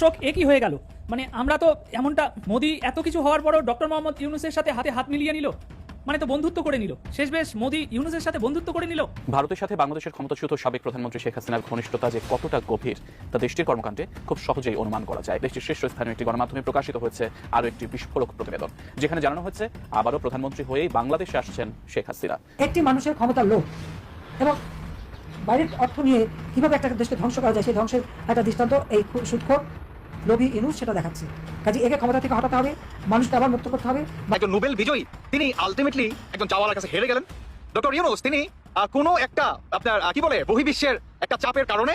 শোক একই হয়ে গেল। মানে আমরা তো এমনটা মোদি এত কিছু হওয়ার পরও ডক্টর মোহাম্মদ ইউনুসের সাথে হাতে হাত মিলিয়ে নিল। মানে তো বন্ধুত্ব করে নিল। শেষ বেশ মোদি ইউনুসের সাথে বন্ধুত্ব করে নিল। ভারতের সাথে বাংলাদেশের ক্ষমতাচ্যুত সাবেক প্রধানমন্ত্রী শেখ হাসিনার ঘনিষ্ঠতা যে কতটা গভীর তা দেশটির কর্মকাণ্ডে খুব সহজেই অনুমান করা যায়। দেশটির শীর্ষস্থানীয় একটি গণমাধ্যমে প্রকাশিত হয়েছে আরও একটি বিস্ফোরক প্রতিবেদন যেখানে জানানো হয়েছে আবারও প্রধানমন্ত্রী হয়েই বাংলাদেশে আসছেন শেখ হাসিনা। একটি মানুষের ক্ষমতার লোক এবং বাইরের অর্থ নিয়ে কীভাবে একটা দেশকে ধ্বংস করা যায় সেই ধ্বংসের একটা দৃষ্টান্ত এই সুৎখর লোভী ইনুস সেটা দেখাচ্ছে। কাজে একে ক্ষমতা থেকে হটাতে হবে, মানুষকে আবার মুক্ত করতে হবে। একজন নোবেল বিজয়ী, তিনি আলটিমেটলি একজন চাওয়ালার কাছে হেরে গেলেন। ডক্টর ইউনুস, তিনি কোনো একটা আপনার কি বলে, বহির্বিশ্বের একটা চাপের কারণে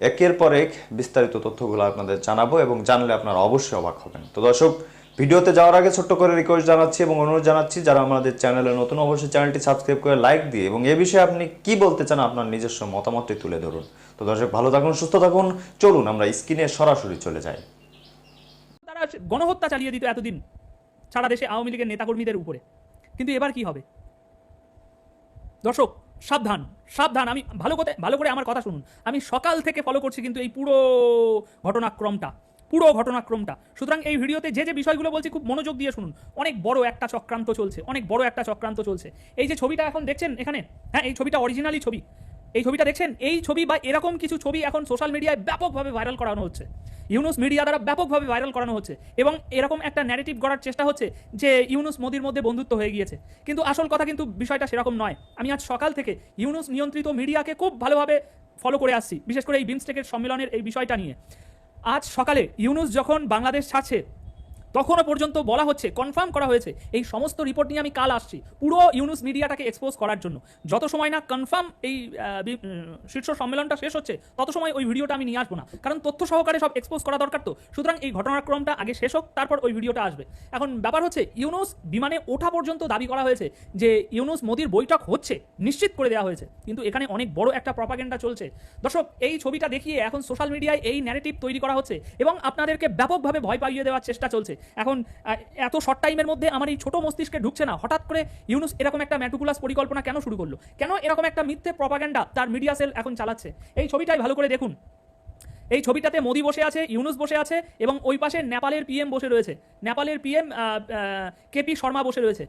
একের পর এক বিস্তারিত তথ্যগুলো আপনাদের জানাব এবং জানলে আপনারা অবশ্যই অবাক হবেন। তো দর্শক, ভিডিওতে যাওয়ার আগে ছোট্ট করে রিকোয়েস্ট জানাচ্ছি এবং অনুরোধ জানাচ্ছি, যারা আমাদের চ্যানেলে নতুন অবশ্যই চ্যানেলটি সাবস্ক্রাইব করে লাইক দিয়ে এবং এ বিষয়ে আপনি কি বলতে চান আপনার নিজস্ব মতামতটি তুলে ধরুন। তো দর্শক, ভালো থাকুন, সুস্থ থাকুন, চলুন আমরা স্ক্রিনে সরাসরি চলে যাই। তারা গণহত্যা চালিয়ে দিত এতদিন সারা দেশে আওয়ামী লীগের নেতাকর্মীদের উপরে। কিন্তু এবার কি হবে? দর্শক সাবধান সাবধান। আমি ভালো করে ভালো করে আমার কথা শুনুন। আমি সকাল থেকে ফলো করছি কিন্তু এই পুরো ঘটনাক্রমটা পুরো ঘটনাক্রমটা। সুতরাং এই ভিডিওতে যে যে বিষয়গুলো বলছি খুব মনোযোগ দিয়ে শুনুন। অনেক বড় একটা চক্রান্ত চলছে, অনেক বড় একটা চক্রান্ত চলছে। এই যে ছবিটা এখন দেখছেন এখানে? হ্যাঁ এই ছবিটা অরিজিনালি ছবি। এই ছবিটা দেখছেন? এই ছবি বা এরকম কিছু ছবি এখন সোশ্যাল মিডিয়ায় ব্যাপকভাবে ভাইরাল করানো হচ্ছে। ইউনুস মিডিয়া দ্বারা ব্যাপকভাবে ভাইরাল করানো হচ্ছে এবং এরকম একটা ন্যারেটিভ গড়ার চেষ্টা হচ্ছে যে ইউনুস মোদির মধ্যে বন্ধুত্ব হয়ে গিয়েছে। কিন্তু আসল কথা কিন্তু বিষয়টা সেরকম নয়। আমি আজ সকাল থেকে ইউনুস নিয়ন্ত্রিত মিডিয়াকে খুব ভালোভাবে ফলো করে আসছি, বিশেষ করে এই বিমস্টেকের সম্মেলনের এই বিষয়টা নিয়ে। আজ সকালে ইউনুস যখন বাংলাদেশ ছাড়ছে তখনও পর্যন্ত বলা হচ্ছে কনফার্ম করা হয়েছে, এই সমস্ত রিপোর্ট নিয়ে আমি কাল আসছি, পুরো ইউনুস মিডিয়াটাকে এক্সপোজ করার জন্য। যত সময় না কনফার্ম এই শীর্ষ সম্মেলনটা শেষ হচ্ছে, তত সময় ওই ভিডিওটা আমি নিয়ে আসব না। কারণ তথ্য সহকারে সব এক্সপোজ করা দরকার তো। সুতরাং এই ঘটনাক্রমটা আগে শেষ হোক, তারপর ওই ভিডিওটা আসবে। এখন ব্যাপার হচ্ছে, ইউনুস বিমানে ওঠা পর্যন্ত দাবি করা হয়েছে যে ইউনুস মোদির বৈঠক হচ্ছে, নিশ্চিত করে দেওয়া হয়েছে। কিন্তু এখানে অনেক বড় একটা প্রপাগেন্ডা চলছে। দর্শক, এই ছবিটা দেখিয়ে এখন সোশ্যাল মিডিয়ায় এই ন্যারেটিভ তৈরি করা হচ্ছে এবং আপনাদেরকে ব্যাপকভাবে ভয় পাইয়ে দেওয়ার চেষ্টা চলছে। এখন এত শর্ট টাইমের মধ্যে আমার এই ছোট মস্তিষ্কে ঢুকছে না। হঠাৎ করে ইউনুস এরকম একটা ম্যাটুকুলাস পরিকল্পনা কেন শুরু করল? কেন এরকম একটা মিথ্যে প্রপাগেন্ডা তার মিডিয়া সেল এখন চালাচ্ছে? এই ছবিটাই ভালো করে দেখুন। এই ছবিটাতে মোদি বসে আছে, ইউনুস বসে আছে এবং ওই পাশে নেপালের পিএম বসে রয়েছে। নেপালের পিএম কেপি শর্মা বসে রয়েছে।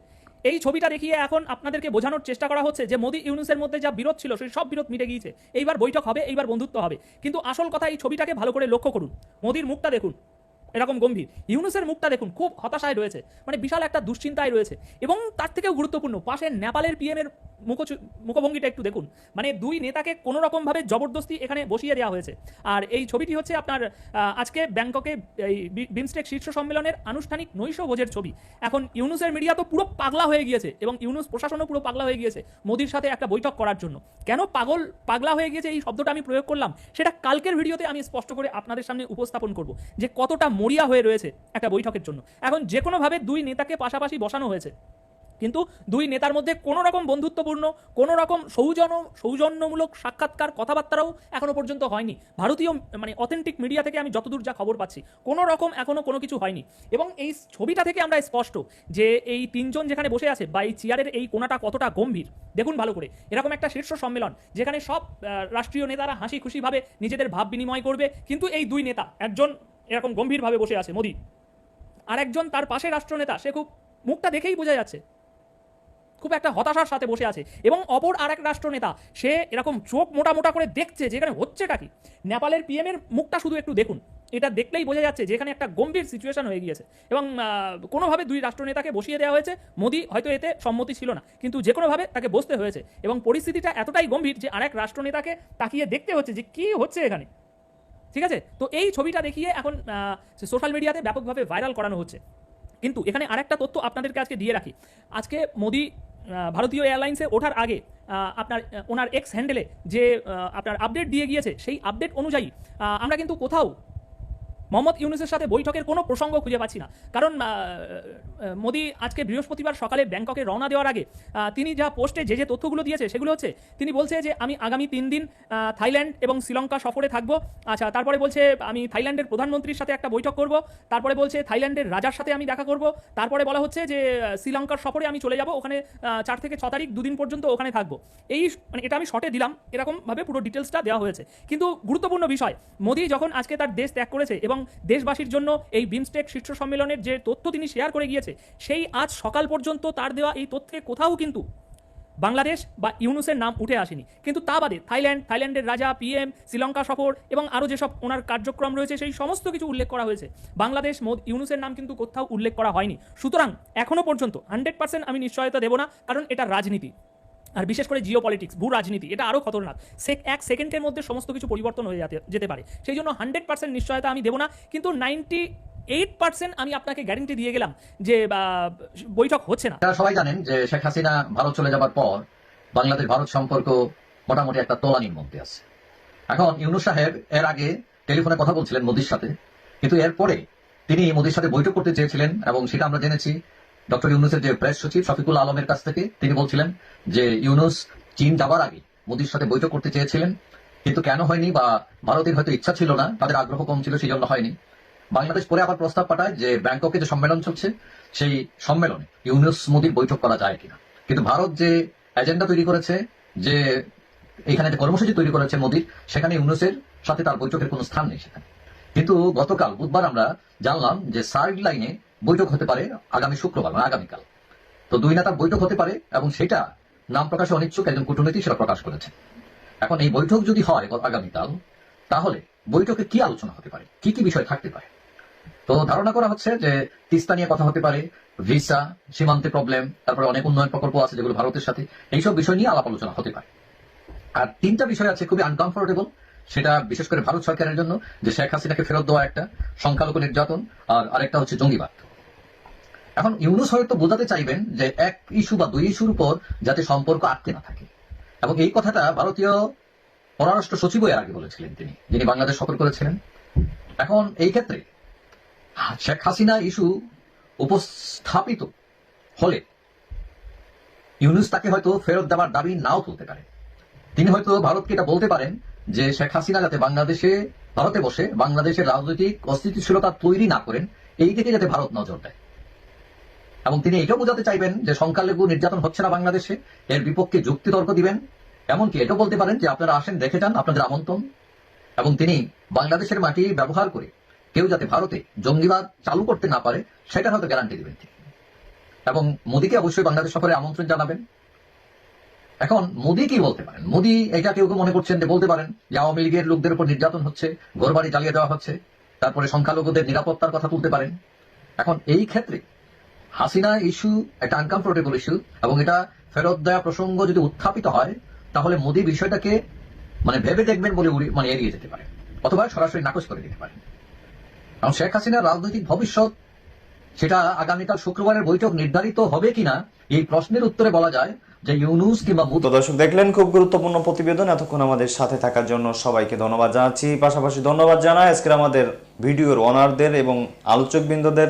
এই ছবিটা দেখিয়ে এখন আপনাদেরকে বোঝানোর চেষ্টা করা হচ্ছে যে মোদি ইউনুসের মধ্যে যা বিরোধ ছিল, সেই সব বিরোধ মিটে গিয়েছে। এইবার বৈঠক হবে, এইবার বন্ধুত্ব হবে। কিন্তু আসল কথা এই ছবিটাকে ভালো করে লক্ষ্য করুন। মোদির মুখটা দেখুন। এরকম গম্ভীর। ইউনুসের মুখটা দেখুন, খুব হতাশায় রয়েছে মানে বিশাল একটা দুশ্চিন্তায় রয়েছে। এবং তার থেকেও গুরুত্বপূর্ণ পাশে নেপালের পিএমের মুখ মুখভঙ্গিটা একটু দেখুন। মানে দুই নেতাকে কোনো রকমভাবে জবরদস্তি এখানে বসিয়ে দেওয়া হয়েছে। আর এই ছবিটি হচ্ছে আপনার আজকে ব্যাংককে এই বিমস্টেক শীর্ষ সম্মেলনের আনুষ্ঠানিক নৈশ ভোজের ছবি। এখন ইউনুসের মিডিয়া তো পুরো পাগলা হয়ে গিয়েছে, এবং ইউনুস প্রশাসনও পুরো পাগলা হয়ে গিয়েছে মোদির সাথে একটা বৈঠক করার জন্য। কেন পাগল, পাগলা হয়ে গিয়েছে এই শব্দটা আমি প্রয়োগ করলাম? সেটা কালকের ভিডিওতে আমি স্পষ্ট করে আপনাদের সামনে উপস্থাপন করব, যে কতটা মরিয়া হয়ে রয়েছে একটা বৈঠকের জন্য। এখন যে কোনোভাবে দুই নেতাকে পাশাপাশি বসানো হয়েছে। কিন্তু দুই নেতার মধ্যে কোনো রকম বন্ধুত্বপূর্ণ, কোনো রকম সৌজন, সৌজন্যমূলক সাক্ষাৎকার কথাবার্তারাও এখনও পর্যন্ত হয়নি। ভারতীয় মানে অথেন্টিক মিডিয়া থেকে আমি যতদূর যা খবর পাচ্ছি, কোনো রকম এখনও কোনো কিছু হয়নি। এবং এই ছবিটা থেকে আমরা স্পষ্ট যে এই তিনজন যেখানে বসে আছে বা এই চেয়ারের এই কোনাটা কতটা গম্ভীর। দেখুন ভালো করে, এরকম একটা শীর্ষ সম্মেলন যেখানে সব রাষ্ট্রীয় নেতারা হাসি খুশিভাবে নিজেদের ভাব বিনিময় করবে। কিন্তু এই দুই নেতা, একজন এরকম গম্ভীরভাবে বসে আছে মোদি। আর একজন তার পাশে রাষ্ট্রনেতা, সে খুব মুখটা দেখেই বোঝা যাচ্ছে। খুব একটা হতাশার সাথে বসে আছে। এবং অপর আরেক রাষ্ট্রনেতা, সে এরকম চোখ মোটা মোটা করে দেখছে যে এখানে হচ্ছেটা কি। নেপালের পিএম এর মুখটা শুধু একটু দেখুন। এটা দেখলেই বোঝা যাচ্ছে যে এখানে একটা গম্ভীর সিচুয়েশন হয়ে গিয়েছে। এবং কোনোভাবে দুই রাষ্ট্রনেতাকে বসিয়ে দেওয়া হয়েছে। মোদি হয়তো এতে সম্মতি ছিল না। কিন্তু যে কোনোভাবে তাকে বসতে হয়েছে। এবং পরিস্থিতিটা এতটাই গম্ভীর যে আরেক রাষ্ট্রনেতাকে তাকিয়ে দেখতে হচ্ছে যে কি হচ্ছে এখানে। ঠিক আছে? তো এই ছবিটা দেখিয়ে এখন সোশ্যাল মিডিয়াতে ব্যাপকভাবে ভাইরাল করানো হচ্ছে। কিন্তু এখানে আরেকটা তথ্য আপনাদেরকে আজকে দিয়ে রাখি। আজকে মোদি ভারতীয় এয়ারলাইন্সে ওঠার আগে আপনার ওনার এক্স হ্যান্ডেলে যে আপনার আপডেট দিয়ে গিয়েছে, সেই আপডেট অনুযায়ী আমরা কিন্তু কোথাও মোহাম্মদ ইউনুসের সাথে বৈঠকের কোনো প্রসঙ্গ খুঁজে পাচ্ছি না। কারণ মোদি আজকে বৃহস্পতিবার সকালে ব্যাংককে রওনা দেওয়ার আগে তিনি যা পোস্টে যে যে তথ্যগুলো দিয়েছে সেগুলো হচ্ছে, তিনি বলছে যে আমি আগামী তিন দিন থাইল্যান্ড এবং শ্রীলঙ্কা সফরে থাকব। আচ্ছা তারপরে বলছে আমি থাইল্যান্ডের প্রধানমন্ত্রীর সাথে একটা বৈঠক করব। তারপরে বলছে থাইল্যান্ডের রাজার সাথে আমি দেখা করব। তারপরে বলা হচ্ছে যে শ্রীলঙ্কার সফরে আমি চলে যাব। ওখানে চার থেকে ছ তারিখ দুদিন পর্যন্ত ওখানে থাকব। এই মানে এটা আমি শর্টে দিলাম। এরকমভাবে পুরো ডিটেলসটা দেওয়া হয়েছে। কিন্তু গুরুত্বপূর্ণ বিষয়, মোদি যখন আজকে তার দেশ ত্যাগ করেছে এবং দেশবাসীর জন্য এই বিমস্টেক শীর্ষ সম্মেলনের যে তথ্য তিনি শেয়ার করে গিয়েছে, সেই আজ সকাল পর্যন্ত তার দেওয়া এই তথ্যে কোথাও কিন্তু বাংলাদেশ বা ইউনুসের নাম উঠে আসেনি। কিন্তু তা বাদে থাইল্যান্ড, থাইল্যান্ডের রাজা পিএম শ্রীলঙ্কা সফর এবং আরও যেসব ওনার কার্যক্রম রয়েছে, সেই সমস্ত কিছু উল্লেখ করা হয়েছে। বাংলাদেশ মোদ ইউনুসের নাম কিন্তু কোথাও উল্লেখ করা হয়নি। সুতরাং এখনও পর্যন্ত হান্ড্রেড পার্সেন্ট আমি নিশ্চয়তা দেবো না, কারণ এটা রাজনীতি। আর বিশেষ করে জিও পলিটিক্স ভূ রাজনীতি, এটা আরও খতরনাক। সেক এক সেকেন্ডের মধ্যে সমস্ত কিছু পরিবর্তন হয়ে যেতে পারে। সেই জন্য হান্ড্রেড পার্সেন্ট নিশ্চয়তা আমি দেবো না, কিন্তু নাইনটি এইট পার্সেন্ট আমি আপনাকে গ্যারেন্টি দিয়ে গেলাম যে বৈঠক হচ্ছে না। সবাই জানেন যে শেখ হাসিনা ভারত চলে যাবার পর বাংলাদেশ ভারত সম্পর্ক মোটামুটি একটা তোলানির মধ্যে আছে। এখন ইউনুস সাহেব এর আগে টেলিফোনে কথা বলছিলেন মোদির সাথে, কিন্তু এরপরে তিনি মোদির সাথে বৈঠক করতে চেয়েছিলেন এবং সেটা আমরা জেনেছি। ডক্টর ইউনুসের যে প্রেস সচিব শফিকুল আলমের কাছ থেকে তিনি বলছিলেন যে, ইউনুস, চীন যাবার আগে মোদির সাথে বৈঠক করতে চেয়েছিলেন, কিন্তু কেন হয়নি বা ভারতের হয়তো ইচ্ছা ছিল না, তাদের আগ্রহ কম ছিল, সেই জন্য হয়নি। বাংলাদেশ পরে আবার প্রস্তাব পাঠায় যে, ব্যাংককে যে সম্মেলন চলছে, সেই সম্মেলনে ইউনুস, মোদির বৈঠক করা যায় কিনা। কিন্তু ভারত যে এজেন্ডা তৈরি করেছে, যে এখানে যে কর্মসূচি তৈরি করেছে মোদির, সেখানে ইউনুসের সাথে তার বৈঠকের কোনো স্থান নেই সেখানে। কিন্তু গতকাল বুধবার আমরা জানলাম যে সার্ড লাইনে বৈঠক হতে পারে আগামী শুক্রবার মানে আগামীকাল। তো দুই নেতার বৈঠক হতে পারে এবং সেটা নাম প্রকাশে অনিচ্ছুক একজন কূটনীতি সেটা প্রকাশ করেছে। এখন এই বৈঠক যদি হয় আগামীকাল, তাহলে বৈঠকে কি আলোচনা হতে পারে? কি কি বিষয় থাকতে পারে? তো ধারণা করা হচ্ছে যে তিস্তা নিয়ে কথা হতে পারে, ভিসা, সীমান্তে প্রবলেম তারপরে অনেক উন্নয়ন প্রকল্প আছে যেগুলো ভারতের সাথে, এইসব বিষয় নিয়ে আলাপ আলোচনা হতে পারে। আর তিনটা বিষয় আছে খুবই আনকমফোর্টেবল সেটা বিশেষ করে ভারত সরকারের জন্য যে শেখ হাসিনাকে ফেরত দেওয়া একটা সংখ্যালঘু নির্যাতন, আর আরেকটা হচ্ছে জঙ্গিবাদ। এখন ইউনুস হয়তো বোঝাতে চাইবেন যে এক ইস্যু বা দুই ইস্যুর উপর যাতে সম্পর্ক আটকে না থাকে। এবং এই কথাটা ভারতীয় পররাষ্ট্র সচিবও এর আগে বলেছিলেন তিনি, যিনি বাংলাদেশ সফর করেছিলেন। এখন এই ক্ষেত্রে শেখ হাসিনা ইস্যু উপস্থাপিত হলে ইউনুস তাকে হয়তো ফেরত দেওয়ার দাবি নাও তুলতে পারে। তিনি হয়তো ভারতকে এটা বলতে পারেন যে শেখ হাসিনা যাতে বাংলাদেশে, ভারতে বসে, বাংলাদেশের রাজনৈতিক অস্থিতিশীলতা তৈরি না করেন, এই দিকে যাতে ভারত নজর দেয়। এবং তিনি এটাও বোঝাতে চাইবেন যে সংখ্যালঘু নির্যাতন হচ্ছে না বাংলাদেশে, এর বিপক্ষে যুক্তি তর্ক দিবেন। এমনকি এটাও বলতে পারেন যে আপনারা আসেন, দেখে যান আপনাদের আমন্ত্রণ। এবং তিনি বাংলাদেশের মাটি ব্যবহার করে কেউ যাতে ভারতে জঙ্গিবাদ চালু করতে না পারে, সেটা হয়তো গ্যারান্টি দিবেন তিনি। এবং মোদীকে অবশ্যই বাংলাদেশ সফরে আমন্ত্রণ জানাবেন। এখন মোদী কি বলতে পারেন? মোদী এটা কেউ কেউ মনে করছেন যে বলতে পারেন যে আওয়ামী লীগের লোকদের উপর নির্যাতন হচ্ছে, ঘরবাড়ি জ্বালিয়ে দেওয়া হচ্ছে, তারপরে সংখ্যালঘুদের নিরাপত্তার কথা তুলতে পারেন। এখন এই ক্ষেত্রে হাসিনা ইস্যু একটা আনকমফোর্টেবল ইস্যু এবং এটা ফেরত দেওয়া প্রসঙ্গ যদি উত্থাপিত হয়, তাহলে মোদী বিষয়টাকে মানে ভেবে দেখবেন বলে মানে এড়িয়ে যেতে পারে, অথবা সরাসরি নাকচ করে দিতে পারেন। কারণ শেখ হাসিনার রাজনৈতিক ভবিষ্যৎ, সেটা আগামীকাল শুক্রবারের বৈঠক নির্ধারিত হবে কিনা, এই প্রশ্নের উত্তরে বলা যায় যে ইউনুস কিংবা তো দর্শক দেখলেন খুব গুরুত্বপূর্ণ প্রতিবেদন এতক্ষণ আমাদের সাথে থাকার জন্য সবাইকে ধন্যবাদ জানাচ্ছি। পাশাপাশি ধন্যবাদ জানাই আজকের আমাদের ভিডিওর অনারদের এবং আলোচকবৃন্দদের।